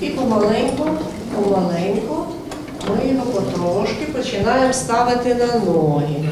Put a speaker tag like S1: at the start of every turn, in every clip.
S1: І помаленьку, помаленьку ми його потрошки починаємо ставити на ноги.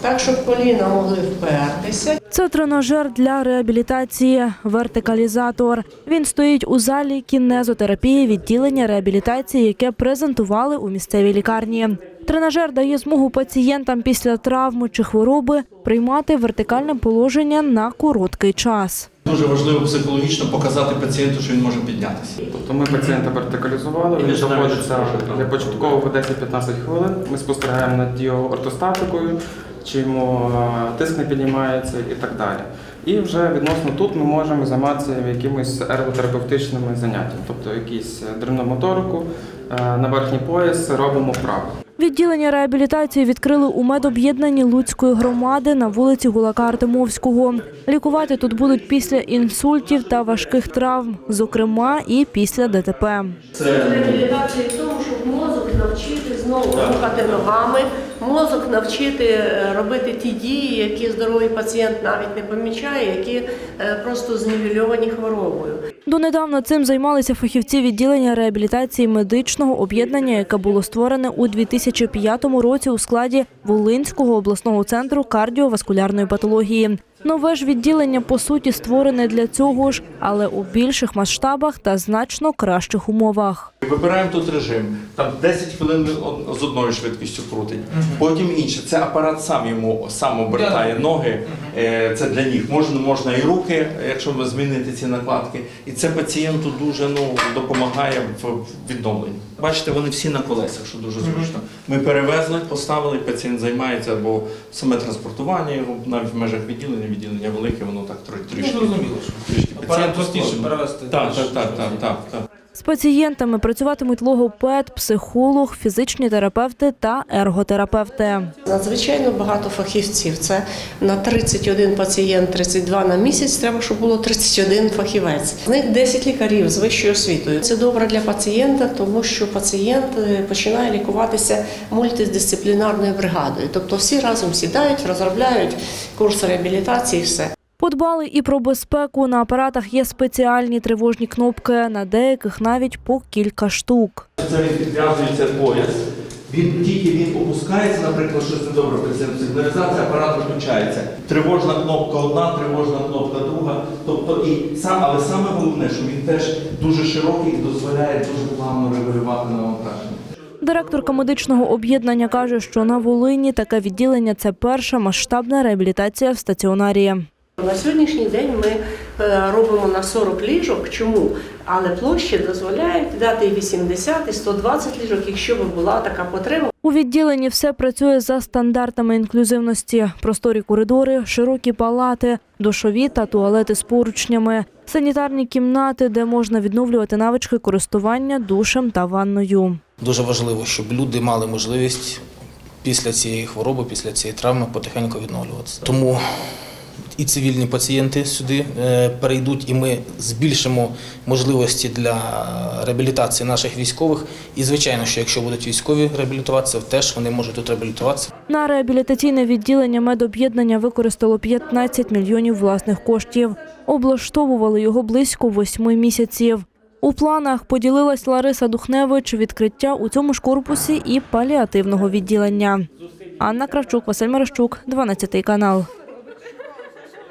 S1: Так, щоб коліна могли впертися.
S2: Це тренажер для реабілітації вертикалізатор. Він стоїть у залі кінезотерапії відділення реабілітації, яке презентували у місцевій лікарні. Тренажер дає змогу пацієнтам після травми чи хвороби приймати вертикальне положення на короткий час.
S3: Дуже важливо психологічно показати пацієнту, що він може піднятися.
S4: Тобто ми пацієнта вертикалізували, він знаходиться для початково по 10-15 хвилин. Ми спостерігаємо над його ортостатикою, чи йому е, тиск не піднімається і так далі. І вже відносно тут ми можемо займатися якимись ерготерапевтичними заняттями, тобто якісь дрібномоторику е, на верхній пояс робимо вправи.
S2: Відділення реабілітації відкрили у медоб'єднанні Луцької громади на вулиці Гулака Артемовського. Лікувати тут будуть після інсультів та важких травм, зокрема і після ДТП.
S1: Реабілітація в тому, щоб мозок навчити знову рухати ногами, мозок навчити е, робити ті дії, які здоровий пацієнт навіть не помічає, які е, просто знівельовані хворобою.
S2: Донедавна цим займалися фахівці відділення реабілітації медичного об'єднання, яке було створене у 2005 році у складі Волинського обласного центру кардіоваскулярної патології. Нове ж відділення по суті створене для цього ж, але у більших масштабах та значно кращих умовах.
S3: Вибираємо тут режим. Там 10 хвилин з одною швидкістю крутить, потім інше. Це апарат сам йому сам обертає ноги. Е, Це для ніг. Можна, можна і руки, якщо ви змінити ці накладки. І це пацієнту дуже ну, допомагає в в відновленні. Бачите, вони всі на колесах, що дуже зручно. Ми перевезли, поставили, пацієнт займається або саме транспортування його навіть в межах відділення, відділення велике, воно так трохи трішки.
S5: зрозуміло,
S3: трішки. Пацієнт
S5: простіше перевести.
S3: Так, так, так, так, так, так.
S2: З пацієнтами працюватимуть логопед, психолог, фізичні терапевти та ерготерапевти.
S1: Надзвичайно багато фахівців. Це на 31 пацієнт, 32 на місяць. Треба, щоб було 31 фахівець. З них 10 лікарів з вищою освітою. Це добре для пацієнта, тому що пацієнт е, починає лікуватися мультидисциплінарною бригадою. Тобто всі разом сідають, розробляють курс реабілітації. і Все.
S2: Подбали і про безпеку. На апаратах є спеціальні тривожні кнопки, на деяких навіть по кілька штук.
S3: Це він підв'язується пояс. Він тільки він опускається, наприклад, щось недобре пацієнт сигналізація, апарат виключається. Тривожна кнопка одна, тривожна кнопка друга. Тобто і сам, але саме головне, що він теж дуже широкий і дозволяє дуже плавно регулювати навантаження.
S2: Директорка медичного об'єднання каже, що на Волині таке відділення це перша масштабна реабілітація в стаціонарі.
S1: На сьогоднішній день ми е, робимо на 40 ліжок. Чому? Але площі дозволяють дати і 80, і 120 ліжок, якщо би була така потреба.
S2: У відділенні все працює за стандартами інклюзивності: просторі коридори, широкі палати, душові та туалети з поручнями, санітарні кімнати, де можна відновлювати навички користування душем та ванною.
S5: Дуже важливо, щоб люди мали можливість після цієї хвороби, після цієї травми потихеньку відновлюватися. Тому і цивільні пацієнти сюди е, перейдуть, і ми збільшимо можливості для реабілітації наших військових. І звичайно, що якщо будуть військові реабілітуватися, теж вони можуть тут реабілітуватися.
S2: На реабілітаційне відділення медоб'єднання використало 15 мільйонів власних коштів. Облаштовували його близько восьми місяців. У планах поділилась Лариса Духневич відкриття у цьому ж корпусі і паліативного відділення. Анна Кравчук, Василь Марищук, 12 канал.